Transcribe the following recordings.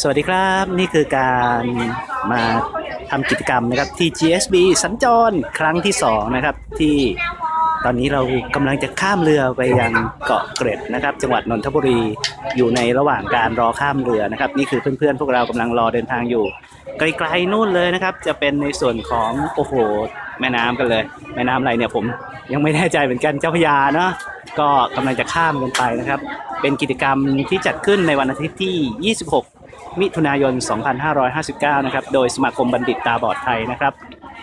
สวัสดีครับนี่คือการมาทำกิจกรรมนะครับที่ GSB สัญจรครั้งที่2นะครับที่ตอนนี้เรากำลังจะข้ามเรือไปยังเกาะเกร็ดนะครับ จังหวัดนนทบุรีอยู่ในระหว่างการรอข้ามเรือนะครับ นี่คือเพื่อนๆ พวกเรากำลังรอเดินทางอยู่ ไกลๆนู่นเลยนะครับ จะเป็นในส่วนของโอ้โหแม่น้ำกันเลย แม่น้ำอะไรเนี่ยผมยังไม่แน่ใจเหมือนกันเจ้าพยาเนาะก็กำลังจะข้ามกันไปนะครับ เป็นกิจกรรมที่จัดขึ้นในวันอาทิตย์ที่ 26 มิถุนายน 2559 นะครับ โดยสมาคมบัณฑิตตาบอดไทยนะครับ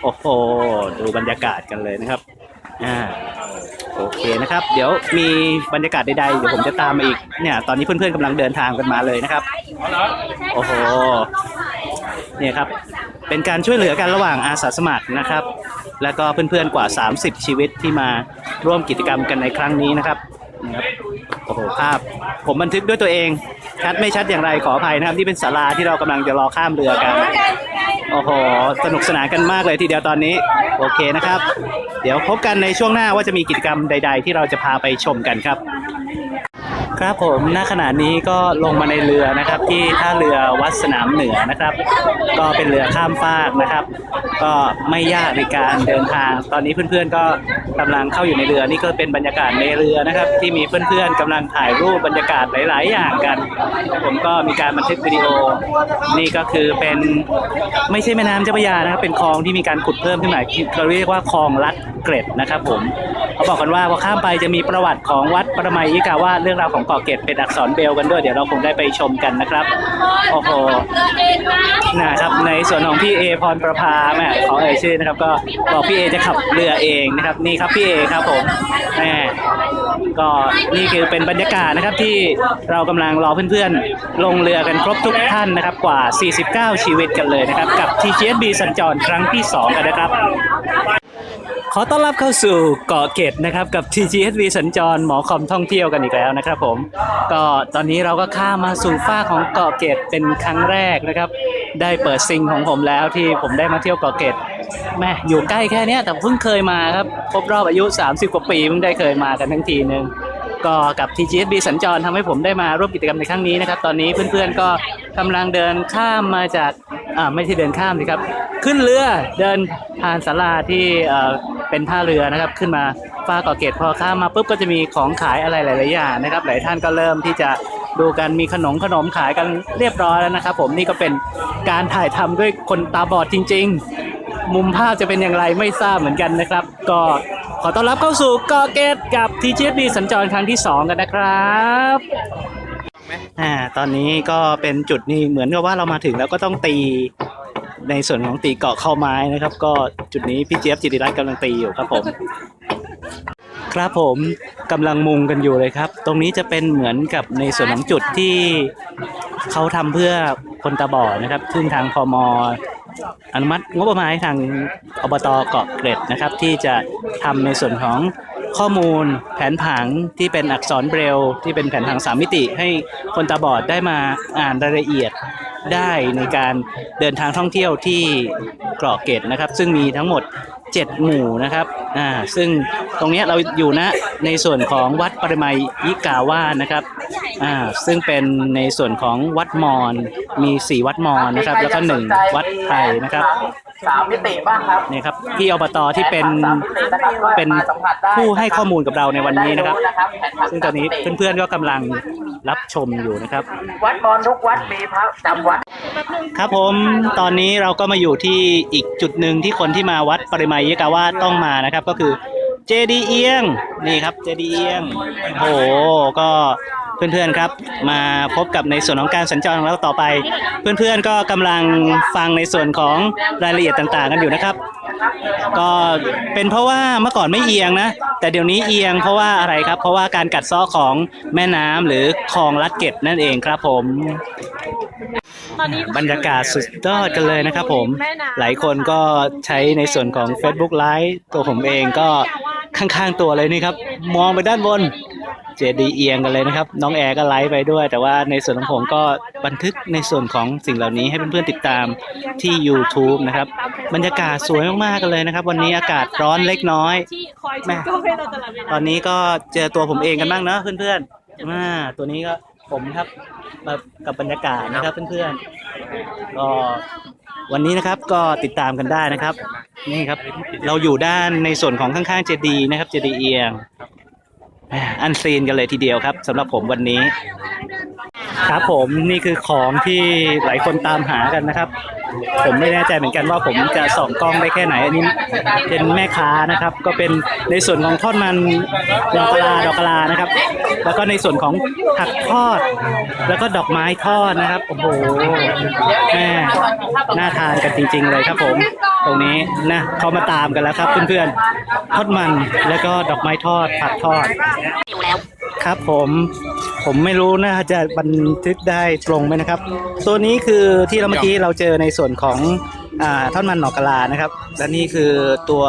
โอ้โห ดูบรรยากาศกันเลยนะครับ อ่า โอเคนะครับ เดี๋ยวมีบรรยากาศใดๆ เดี๋ยวผมจะตามมาอีก เนี่ย ตอนนี้เพื่อนๆกำลังเดินทางกันมาเลยนะครับ โอ้โห เนี่ยครับ เป็นการช่วยเหลือกันระหว่างอาสาสมัครนะครับ แล้วก็เพื่อนๆ กว่า 30 ชีวิตที่มาร่วมกิจกรรมกันในครั้งนี้นะครับนะครับ อ้โหภาพ ผมบันทึกด้วยตัวเอง ชัดไม่ชัดอย่างไรขออภัยนะครับที่เป็นศาลาที่เรากำลังจะรอข้ามเรือกัน โอ้โห สนุกสนานกันมากเลยทีเดียวตอนนี้ โอเคนะครับ เดี๋ยวพบกันในช่วงหน้าว่าจะมีกิจกรรมใด ๆ ที่เราจะพาไปชมกันครับ ครับผมณขณะนี้ก็ลงมาในเรือนะครับ ที่ท่าเรือวัดสนามเหนือนะครับ ก็เป็นเรือข้ามฟากนะครับ ก็ไม่ยากในการเดินทาง ตอนนี้เพื่อนๆก็กำลังเข้าอยู่ในเรือนี่ก็เป็นบรรยากาศในเรือนะครับ ที่มีเพื่อนๆกำลังถ่ายรูปบรรยากาศหลาย ๆ อย่างกัน ผมก็มีการบันทึกวิดีโอ นี่ก็คือเป็นไม่ใช่แม่น้ำเจ้าพระยานะครับ เป็นคลองที่มีการขุดเพิ่มขึ้นมาเราเรียกว่าคลองลัดเกร็ดนะครับผมเขาบอกกันว่าพอข้ามไปจะมีประวัติของวัดประมัยยิกาวาเรื่องราวของเกาะเกร็ดเป็นอักษรเบลกันด้วยเดี๋ยวเราคงได้ไปชมกันนะครับโอ้โหนะครับในส่วนของพี่เอพรประภาแม่ขอเอ่ยชื่อนะครับ ก็บอกพี่เอจะขับเรือเองนะครับนี่ครับพี่เอครับผมแม่ก็นี่คือเป็นบรรยากาศนะครับที่เรากำลังรอเพื่อนๆ ลงเรือกันครบทุกท่านนะครับกว่า 49 ชีวิตกันเลยนะครับ กับ TGSB สัญจรครั้งที่ 2 กันนะครับ ขอต้อนรับเข้าสู่เกาะเกร็ดนะครับกับ TGSV สัญจรหมอคอมท่องเที่ยวกันอีกแล้วนะครับผมก็ตอนนี้เราก็ข้ามาสู่ฝ้าของเกาะเกร็ดเป็นครั้งแรกนะครับ ได้เปิดซิงของผมแล้วที่ผมได้มาเที่ยวเกาะเกร็ด แม่อยู่ใกล้แค่นี้แต่เพิ่งเคยมาครับครบรอบอายุ 30 กว่าปีเพิ่งได้เคยมากันทั้งทีนึงก็กับ TGSB สัญจรทำให้ผมได้มาร่วมกิจกรรมในครั้งนี้นะครับ ตอนนี้เพื่อนๆก็กำลังเดินข้ามมาจากอ่าไม่ใช่เดินข้ามสิครับ ขึ้นเรือเดินผ่านศาลาที่เอ่อเป็นท่าเรือนะครับ ขึ้นมาฟ้ากเกาะเกร็ดพอข้ามมาปุ๊บก็จะมีของขายอะไรหลายๆอย่างนะครับ หลายท่านก็เริ่มที่จะดูกันมีขนมขนมขายกันเรียบร้อยแล้วนะครับ ผมนี่ก็เป็นการถ่ายทำด้วยคนตาบอดจริง ๆ มุมภาพจะเป็นอย่างไรไม่ทราบเหมือนกันนะครับ ก็ขอต้อนรับเข้าสู่เกาะเกตกับ TGFB สัญจรครั้งที่ 2 กันนะครับอ่าตอนนี้ก็เป็นจุดนี้เหมือนกับว่าเรามาถึงแล้วก็ต้องตีในส่วนของตีเกาะเข้าไม้นะครับ ก็จุดนี้พี่เจี๊ยบจิติรัตน์กำลังตีอยู่ครับผมครับผมกำลังมุงกันอยู่เลยครับ ตรงนี้จะเป็นเหมือนกับในส่วนของจุดที่เขาทำเพื่อคนตาบอดนะครับ ซึ่งทางพม อนุมัติงบประมาณทางอบตเกาะเกร็ดนะครับ ที่จะทำในส่วนของข้อมูลแผนผังที่เป็นอักษรเบรลที่เป็นแผนผังสามมิติ ให้คนตาบอดได้มาอ่านรายละเอียดได้ในการเดินทางท่องเที่ยวที่เกาะเกร็ดนะครับ ซึ่งมีทั้งหมด 7 หมู่นะครับอ่าซึ่งตรงนี้เราอยู่ณในส่วนของวัดปริมายิกาวานะครับอ่าซึ่งเป็นในส่วนของวัดมอญมี 4 วัดมอญนะครับ แล้วก็ 1 วัดไทยนะครับ สามมิติบ้างครับนี่ครับพี่อบตที่เป็นสามมิตินะครับก็เป็นมาสัมผัสได้ผู้ให้ข้อมูลกับเราในวันนี้นะครับ ได้รู้แผนผังซึ่งตอนนี้สามมิติเพื่อนๆก็กำลังรับชมอยู่นะครับ วัดบอลทุกวัดมีพระจำวัด ครับผมตอนนี้เราก็มาอยู่ที่อีกจุดหนึ่งที่คนที่มาวัดปริมายิกาวาสต้องมานะครับ ก็คือเจดีเอียงนี่ครับเจดีเอียงโอ้โหก็ เพื่อนๆครับ มาพบกับในส่วนของการสัญจรของเราต่อไป เพื่อนๆก็กำลังฟังในส่วนของรายละเอียดต่างๆ กันอยู่นะครับ ก็เป็นเพราะว่าเมื่อก่อนไม่เอียงนะ แต่เดี๋ยวนี้เอียงเพราะว่าอะไรครับ เพราะว่าการกัดซ้อของแม่น้ำหรือคลองลัดเก็ดนั่นเองครับผมบรรยากาศสุดยอดกันเลยนะครับผม หลายคนก็ใช้ในส่วนของ Facebook Live ตัวผมเองก็ข้างๆตัวเลยนี่ครับ มองไปด้านบน เจดีเอียงกันเลยนะครับ น้องแอร์ก็ไลฟ์ไปด้วย แต่ว่าในส่วนของผมก็บันทึกในส่วนของสิ่งเหล่านี้ให้เพื่อนๆติดตามที่ YouTube นะครับ บรรยากาศสวยมากๆกันเลยนะครับ วันนี้อากาศร้อนเล็กน้อย ที่คอยชุดก็ให้เราตลอดเวลาตอนนี้ก็เจอตัวผมเองกันบ้างเนอะเพื่อนๆอ่าตัวนี้ก็ผมครับมากับบรรยากาศนะครับเพื่อนๆก็วันนี้นะครับก็ติดตามกันได้นะครับ นี่ครับ เราอยู่ด้านในส่วนของข้างๆเจดีย์นะครับ เจดีย์เอียงแหม่ อันซีนกันเลยทีเดียวครับสำหรับผมวันนี้ ครับผมนี่คือของที่หลายคนตามหากันนะครับ ผมไม่แน่ใจเหมือนกันว่าผมจะส่องกล้องได้แค่ไหน อันนี้เป็นแม่ค้านะครับ ก็เป็นในส่วนของทอดมันดอกกะลาดอกกะลานะครับ แล้วก็ในส่วนของผักทอด แล้วก็ดอกไม้ทอดนะครับโอ้โหแม่น่าทานกันจริง ๆ เลยครับผม ตรงนี้นะเขามาตามกันแล้วครับเพื่อนๆทอดมันแล้วก็ดอกไม้ทอดผักทอด ครับผมผมไม่รู้นะจะบันทึกได้ตรงไหมนะครับ ตัวนี้คือที่เราเมื่อกี้เราเจอในส่วนของอ่าท่อนมันหนอกกะลานะครับ และนี่คือตัว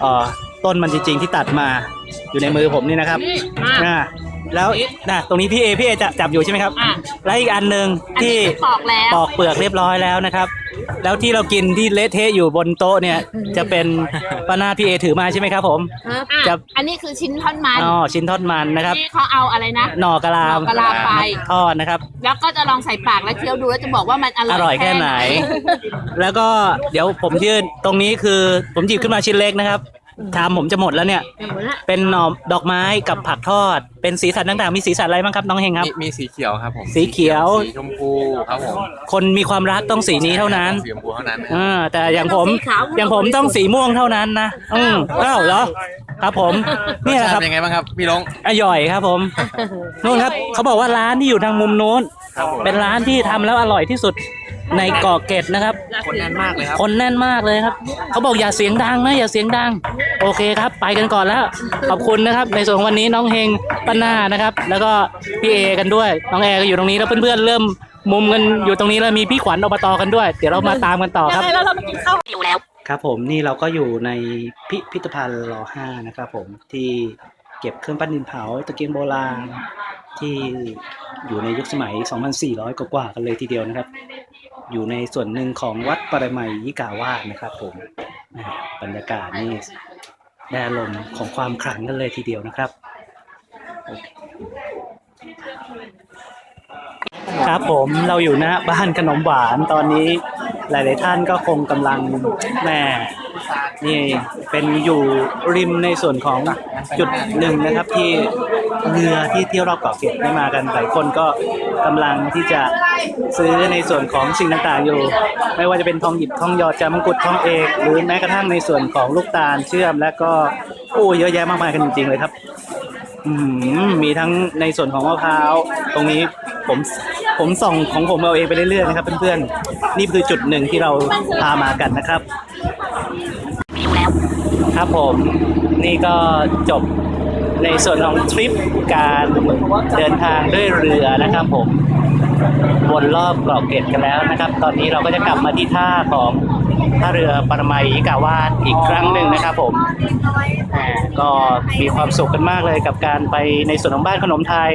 เอ่อต้นมันจริง ๆ ที่ตัดมาอยู่ในมือผมนี่นะครับอ่าแล้วนะตรงนี้พี่เอพี่เอจะจับอยู่ใช่ไหมครับอะและอีกอันหนึ่งอันนี้ที่คือปอกแล้วปอกเปลือกเรียบร้อยแล้วนะครับ แล้วที่เรากินที่เละเทะอยู่บนโต๊ะเนี่ย จะเป็นป้านาพี่เอถือมาใช่ไหมครับผมอะจะ อันนี้คือชิ้นท่อนมันอ๋อชิ้นทอดมันนะครับ ที่เขาเอาอะไรนะหน่อกะลาหน่อกะลาไป ทอดนะครับ แล้วก็จะลองใส่ปากแล้วเคี้ยวดูแล้วจะบอกว่ามันอร่อยอร่อยแค่ไหน แล้วก็เดี๋ยวผมยื่นตรงนี้คือผมหยิบขึ้นมาชิ้นเล็กนะครับ ชามผมจะหมดแล้วเนี่ยเป็นหน่อดอกไม้กับผักทอด เป็นสีสันต่างๆ มีสีสันอะไรบ้างครับน้องเฮงครับ มีมีสีเขียวครับผมสีเขียว สีชมพูครับผมคนมีความรักต้องสีนี้เท่านั้นสีชมพูเท่านั้นนะอ่าแต่อย่างผมสีขาวอย่างผมต้องสีม่วงเท่านั้นนะอืมอ้าวเหรอครับผมนี่แหละครับเป็นยังไงบ้างครับพี่ลงอร่อยครับผมนู่นครับเขาบอกว่าร้านที่อยู่ทางมุมนู้น ครับผมเป็นร้านที่ทำแล้วอร่อยที่สุด ในเกาะเกร็ดนะครับ คนแน่นมากเลยครับ คนแน่นมากเลยครับ เขาบอกอย่าเสียงดังนะอย่าเสียงดัง โอเคครับ ไปกันก่อนแล้ว ขอบคุณนะครับ ในส่วนของวันนี้น้องเฮงป้านานะครับ แล้วก็พี่เอกันด้วย น้องแอร์ก็อยู่ตรงนี้แล้วเพื่อนๆเริ่มมุมกันอยู่ตรงนี้แล้วมีพี่ขวัญอบตกันด้วย เดี๋ยวเรามาตามกันต่อครับ แล้วเรามากินข้าวอยู่แล้ว ครับผมนี่เราก็อยู่ในพิพิธภัณฑ์รห้านะครับผมที่เก็บเครื่องปั้นดินเผาตะเกียงโบราณที่อยู่ในยุคสมัย 2,400 กว่าๆกันเลยทีเดียวนะครับ อยู่ในส่วนหนึ่งของวัดปรมัยยิกาวาสนะครับ ผมบรรยากาศนี่ได้อารมณ์ของความขลังกันเลยทีเดียวนะครับครับผมเราอยู่หน้าบ้านขนมหวานตอนนี้หลาย ๆ ท่านก็คงกำลังแหม่นี่เป็นอยู่ริมในส่วนของจุดหนึ่งนะครับที่เรือที่เที่ยวรอบเกาะเกร็ดได้มากันหลายคนก็กำลังที่จะ ซื้อในส่วนของสิ่งต่างๆอยู่ ไม่ว่าจะเป็นทองหยิบทองหยอดจามงกุฎทองเอกหรือแม้กระทั่งในส่วนของลูกตาลเชื่อม และก็โอ้เยอะแยะมากมายกันจริงๆเลยครับมมีทั้งในส่วนของมะพร้าวตรงนี้ผมผมส่องของผมเอาเองไปเรื่อยๆนะครับเพื่อนๆนี่คือจุดหนึ่งที่เราพามากันนะครับ ครับผมนี่ก็จบในส่วนของทริปการเดินทางด้วยเรือนะครับผม วนรอบเกาะเกร็ดกันแล้วนะครับ ตอนนี้เราก็จะกลับมาที่ท่าของท่าเรือปรมัยกาวาสอีกครั้งหนึ่งนะครับผมก็มีความสุขกันมากเลยกับการไปในส่วนของบ้านขนมไทย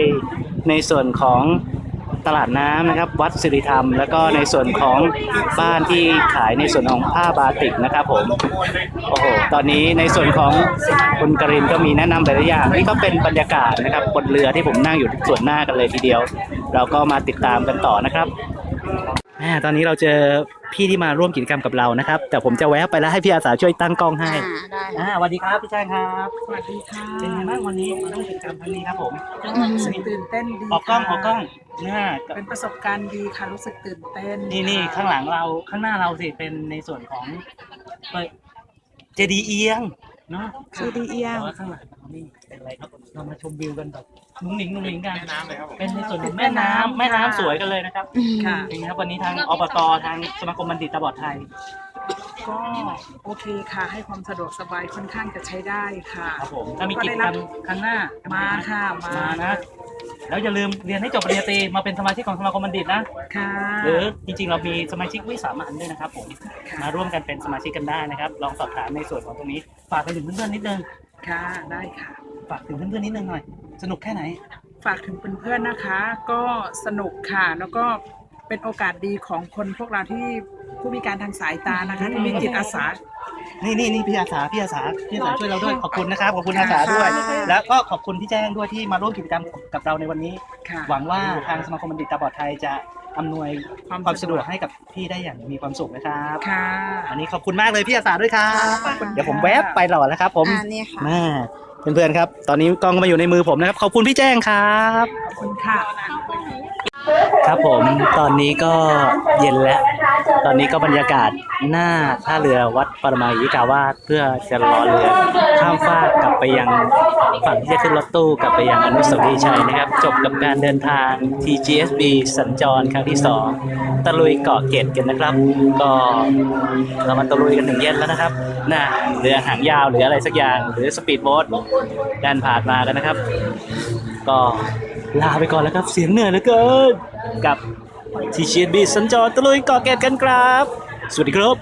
ในส่วนของตลาดน้ำนะครับ วัดสิริธรรม แล้วก็ในส่วนของบ้านที่ขายในส่วนของผ้าบาติกนะครับผมโอ้โหตอนนี้ในส่วนของคุณกรินก็มีแนะนำหลายอย่างนี่ก็เป็นบรรยากาศนะครับบนเรือที่ผมนั่งอยู่ส่วนหน้ากันเลยทีเดียว เราก็มาติดตามกันต่อนะครับแหม่ตอนนี้เราเจอพี่ที่มาร่วมกิจกรรมกับเรานะครับ แต่ผมจะแวะไปแล้วให้พี่อาสาช่วยตั้งกล้องให้อ่าได้อ่าสวัสดีครับพี่แจ้งครับสวัสดีค่ะเป็นไงบ้างวันนี้มาร่วมกิจกรรมครั้งนี้ครับผมรู้สึกตื่นเต้นดีออกกล้องอค่ะอกกล้องเนี่ยเป็นประสบการณ์ดีค่ะรู้สึกตื่นเต้นนี่นี่ข้างหลังเราข้างหน้าเราสิเป็นในส่วนของเจดีเอียงเนาะชื่อดีเอียงแต่ว่าข้างหลัง นี่เป็นอะไรครับเรามาชมวิวกันแบบนุ่งหนิงนุ่งหนิงกัน แม่น้ำเลยครับผมเป็นในส่วนของแม่น้ำแม่น้ำสวยกันเลยนะครับค่ะนี่ครับวันนี้ทางอบตทางสมาคมบัณฑิตตาบอดไทย ก็โอเคค่ะ ให้ความสะดวกสบายค่อนข้างจะใช้ได้ค่ะ ครับผมถ้ามีกิจกรรมครั้งหน้ามาค่ะมามานะ แล้วอย่าลืมเรียนให้จบปริญญาตรีมาเป็นสมาชิกของสมาคมบัณฑิตนะ ค่ะหรือจริงๆ เรามีสมาชิกวิสามันด้วยนะครับผมค่ะมาร่วมกันเป็นสมาชิกกันได้นะครับ ลองสอบถามในส่วนของตรงนี้ ฝากไปถึงเพื่อนๆนิดนึง ค่ะได้ค่ะ ฝากถึงเพื่อนๆนิดนึงหน่อย สนุกแค่ไหน ฝากถึงเพื่อนๆนะคะ ก็สนุกค่ะ แล้วก็เป็นโอกาสดีของคนพวกเราที่ผู้มีการทางสายตานะคะที่มีจิตอาสา นี่นี่นี่พี่อาสาพี่อาสาพี่อาสาช่วยเราด้วยขอบคุณนะครับขอบคุณอาสาด้วยแล้วก็ขอบคุณพี่แจ้งด้วยที่มาร่วมกิจกรรมกับเราในวันนี้ ค่ะ หวังว่าทางสมาคมบัณฑิตตาบอดไทยจะ อำนวยความความสะดวกสะดวกให้กับพี่ได้อย่างมีความสุขนะครับค่ะ วันนี้ขอบคุณมากเลยพี่อาสาด้วยครับ ขอบคุณค่ะ เดี๋ยวผมแวบไปหล่อแล้วครับ ผมอ่านี่ค่ะ แม่เพื่อนๆครับ ตอนนี้กล้องก็มาอยู่ในมือผมนะครับ ขอบคุณพี่แจ้งครับ ขอบคุณค่ะ ครับผมตอนนี้ก็เย็นแล้ว ตอนนี้ก็บรรยากาศหน้าท่าเรือวัดปรมายิกาวาสเพื่อจะรอเรือข้ามฟากกลับไปยังฝั่งที่จะขึ้นรถตู้กลับไปยังอนุสาวรีย์ชัยนะครับ จบกับการเดินทาง TGSB สัญจรครั้งที่ 2 ตะลุยเกาะเกร็ดกันนะครับ ก็เรามาตะลุยกันถึงเย็นแล้วนะครับน่าเรือหางยาวหรืออะไรสักอย่างหรือสปีดโบ๊ทดันผ่านมากันนะครับ ก็ ลาไปก่อนแล้วครับเสียงเหนื่อยเหลือเกิน กับทีเชียนบีสัญจรตะลุยก่อเกตกันครับ สวัสดีครับ